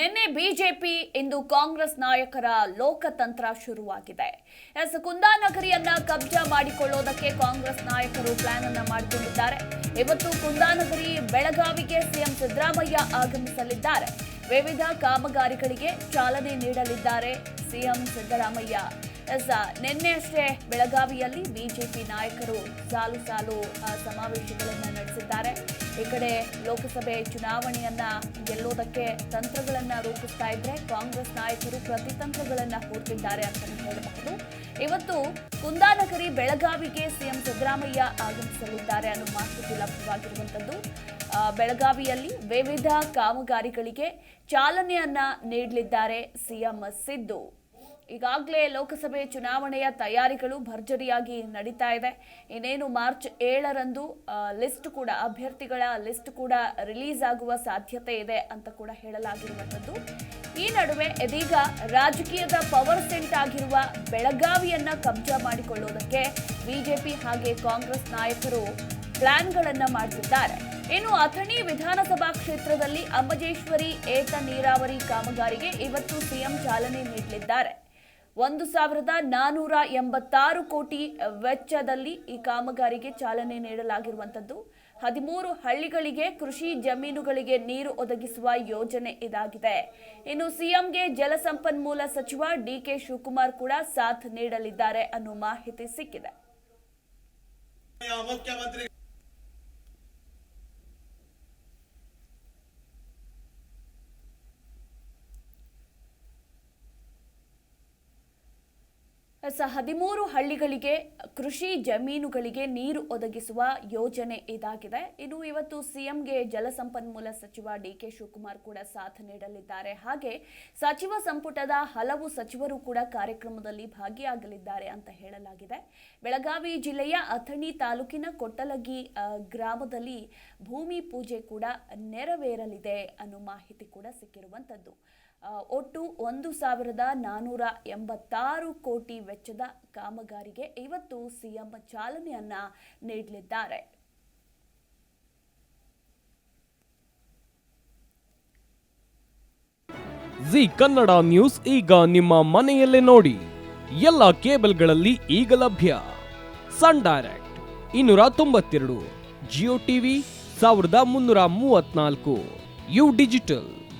ನಿನ್ನೆ ಬಿಜೆಪಿ ಇಂದು ಕಾಂಗ್ರೆಸ್ ನಾಯಕರ ಲೋಕತಂತ್ರ ಶುರುವಾಗಿದೆ. ಎಸ್, ಕುಂದಾನಗರಿಯನ್ನ ಕಬ್ಜಾ ಮಾಡಿಕೊಳ್ಳೋದಕ್ಕೆ ಕಾಂಗ್ರೆಸ್ ನಾಯಕರು ಪ್ಲಾನ್ ಅನ್ನ ಮಾಡಿಕೊಂಡಿದ್ದಾರೆ. ಇವತ್ತು ಕುಂದಾನಗರಿ ಬೆಳಗಾವಿಗೆ ಸಿಎಂ ಸಿದ್ದರಾಮಯ್ಯ ಆಗಮಿಸಲಿದ್ದಾರೆ. ವಿವಿಧ ಕಾಮಗಾರಿಗಳಿಗೆ ಚಾಲನೆ ನೀಡಲಿದ್ದಾರೆ ಸಿಎಂ ಸಿದ್ದರಾಮಯ್ಯ. ಎಸ್ ನಿನ್ನೆ ಅಷ್ಟೇ ಬೆಳಗಾವಿಯಲ್ಲಿ ಬಿಜೆಪಿ ನಾಯಕರು ಸಾಲು ಸಾಲು ಸಮಾವೇಶಗಳನ್ನು ನಡೆಸಿದ್ದಾರೆ. ಈ ಕಡೆ ಲೋಕಸಭೆ ಚುನಾವಣೆಯನ್ನ ಗೆಲ್ಲೋದಕ್ಕೆ ತಂತ್ರಗಳನ್ನ ರೂಪಿಸ್ತಾ ಇದ್ರೆ ಕಾಂಗ್ರೆಸ್ ನಾಯಕರು ಪ್ರತಿತಂತ್ರಗಳನ್ನ ಹೂಡ್ತಿದ್ದಾರೆ ಅಂತ ಹೇಳಬಹುದು. ಇವತ್ತು ಕುಂದಾನಗರಿ ಬೆಳಗಾವಿಗೆ ಸಿಎಂ ಸಿದ್ದರಾಮಯ್ಯ ಆಗಮಿಸಲಿದ್ದಾರೆ ಅನ್ನೋ ಮಾಹಿತಿ ಲಭ್ಯವಾಗಿರುವಂತದ್ದು. ಬೆಳಗಾವಿಯಲ್ಲಿ ವಿವಿಧ ಕಾಮಗಾರಿಗಳಿಗೆ ಚಾಲನೆಯನ್ನ ನೀಡಲಿದ್ದಾರೆ ಸಿಎಂ ಸಿದ್ದು. ಈಗಾಗಲೇ ಲೋಕಸಭೆ ಚುನಾವಣೆಯ ತಯಾರಿಗಳು ಭರ್ಜರಿಯಾಗಿ ನಡೀತಾ ಇದೆ ಇನ್ನೇನು ಮಾರ್ಚ್ ಏಳರಂದು ಲಿಸ್ಟ್ ಕೂಡ, ಅಭ್ಯರ್ಥಿಗಳ ಲಿಸ್ಟ್ ಕೂಡ ರಿಲೀಸ್ ಆಗುವ ಸಾಧ್ಯತೆ ಇದೆ ಅಂತ ಕೂಡ ಹೇಳಲಾಗಿರುವಂಥದ್ದು. ಈ ನಡುವೆ ಇದೀಗ ರಾಜಕೀಯದ ಪವರ್ ಸೆಂಟ್ ಆಗಿರುವ ಬೆಳಗಾವಿಯನ್ನ ಕಬ್ಜಾ ಮಾಡಿಕೊಳ್ಳುವುದಕ್ಕೆ ಬಿಜೆಪಿ ಹಾಗೆ ಕಾಂಗ್ರೆಸ್ ನಾಯಕರು ಪ್ಲಾನ್ಗಳನ್ನ ಮಾಡುತ್ತಿದ್ದಾರೆ ಇನ್ನು ಅಥಣಿ ವಿಧಾನಸಭಾ ಕ್ಷೇತ್ರದಲ್ಲಿ ಅಂಬಜೇಶ್ವರಿ, ಏತ ನೀರಾವರಿ ಕಾಮಗಾರಿಗೆ ಇವತ್ತು ಸಿಎಂ ಚಾಲನೆ ನೀಡಲಿದ್ದಾರೆ. ಒಂದು ಸಾವಿರದ ನಾನೂರ ಎಂಬತ್ತಾರು ಕೋಟಿ ವೆಚ್ಚದಲ್ಲಿ ಈ ಕಾಮಗಾರಿಗೆ ಚಾಲನೆ ನೀಡಲಾಗಿರುವಂಥದ್ದು. ಹದಿಮೂರು ಹಳ್ಳಿಗಳಿಗೆ ಕೃಷಿ ಜಮೀನುಗಳಿಗೆ ನೀರು ಒದಗಿಸುವ ಯೋಜನೆ ಇದಾಗಿದೆ. ಇನ್ನು ಸಿಎಂಗೆ ಜಲಸಂಪನ್ಮೂಲ ಸಚಿವ ಡಿಕೆ ಶಿವಕುಮಾರ್ ಕೂಡ ಸಾಥ್ ನೀಡಲಿದ್ದಾರೆ ಅನ್ನೋ ಮಾಹಿತಿ ಸಿಕ್ಕಿದೆ. ಮುಖ್ಯಮಂತ್ರಿ ಸ ಹದಿಮೂರು ಹಳ್ಳಿಗಳಿಗೆ ಕೃಷಿ ಜಮೀನುಗಳಿಗೆ ನೀರು ಒದಗಿಸುವ ಯೋಜನೆ ಇದಾಗಿದೆ. ಇನ್ನು ಇವತ್ತು ಸಿಎಂಗೆ ಜಲಸಂಪನ್ಮೂಲ ಸಚಿವ ಡಿಕೆ ಶಿವಕುಮಾರ್ ಕೂಡ ಸಾಥ್ ನೀಡಲಿದ್ದಾರೆ. ಹಾಗೆ ಸಚಿವ ಸಂಪುಟದ ಹಲವು ಸಚಿವರು ಕೂಡ ಕಾರ್ಯಕ್ರಮದಲ್ಲಿ ಭಾಗಿಯಾಗಲಿದ್ದಾರೆ ಅಂತ ಹೇಳಲಾಗಿದೆ. ಬೆಳಗಾವಿ ಜಿಲ್ಲೆಯ ಅಥಣಿ ತಾಲೂಕಿನ ಕೊಟ್ಟಲಗಿ ಗ್ರಾಮದಲ್ಲಿ ಭೂಮಿ ಪೂಜೆ ಕೂಡ ನೆರವೇರಲಿದೆ ಅನ್ನೋ ಮಾಹಿತಿ ಕೂಡ ಸಿಕ್ಕಿರುವಂತದ್ದು ಆ, ಒಟ್ಟು ಒಂದು ಸಾವಿರದ ನಾನೂರ ಎಂಬತ್ತಾರು ಕೋಟಿ ವೆಚ್ಚದ ಕಾಮಗಾರಿಗೆ ಇವತ್ತು ಸಿಎಂ ಚಾಲನೆಯನ್ನ ನೀಡಲಿದ್ದಾರೆ. ಜಿ ಕನ್ನಡ ನ್ಯೂಸ್ ಈಗ ನಿಮ್ಮ ಮನೆಯಲ್ಲೇ ನೋಡಿ. ಎಲ್ಲ ಕೇಬಲ್ಗಳಲ್ಲಿ ಈಗ ಲಭ್ಯ. ಸನ್ ಡೈರೆಕ್ಟ್ ಇನ್ನೂರ ತೊಂಬತ್ತೆರಡು, ಜಿಯೋ ಟಿವಿ ಸಾವಿರದ ಮುನ್ನೂರ ಮೂವತ್ನಾಲ್ಕು ಯು ಡಿಜಿಟಲ್.